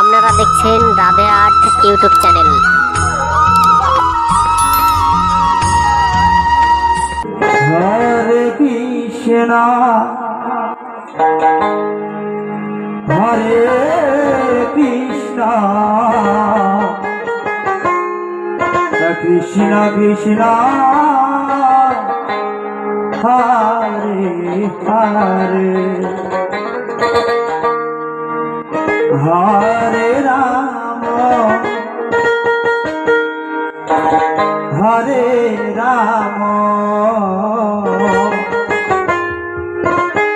আপনারা দেখছেন Radhe art YouTube channel Hare Krishna Hare Krishna Krishna Hare Hare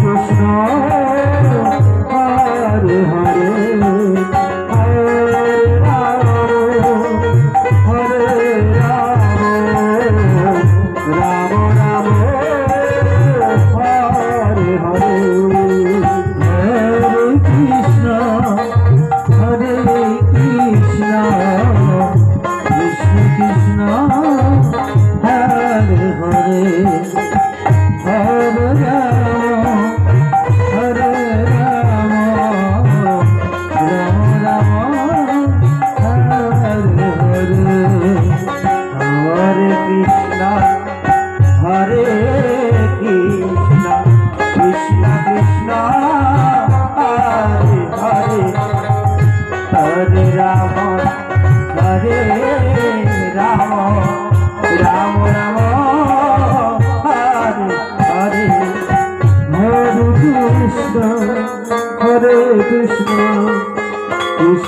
Krishna Hare হরে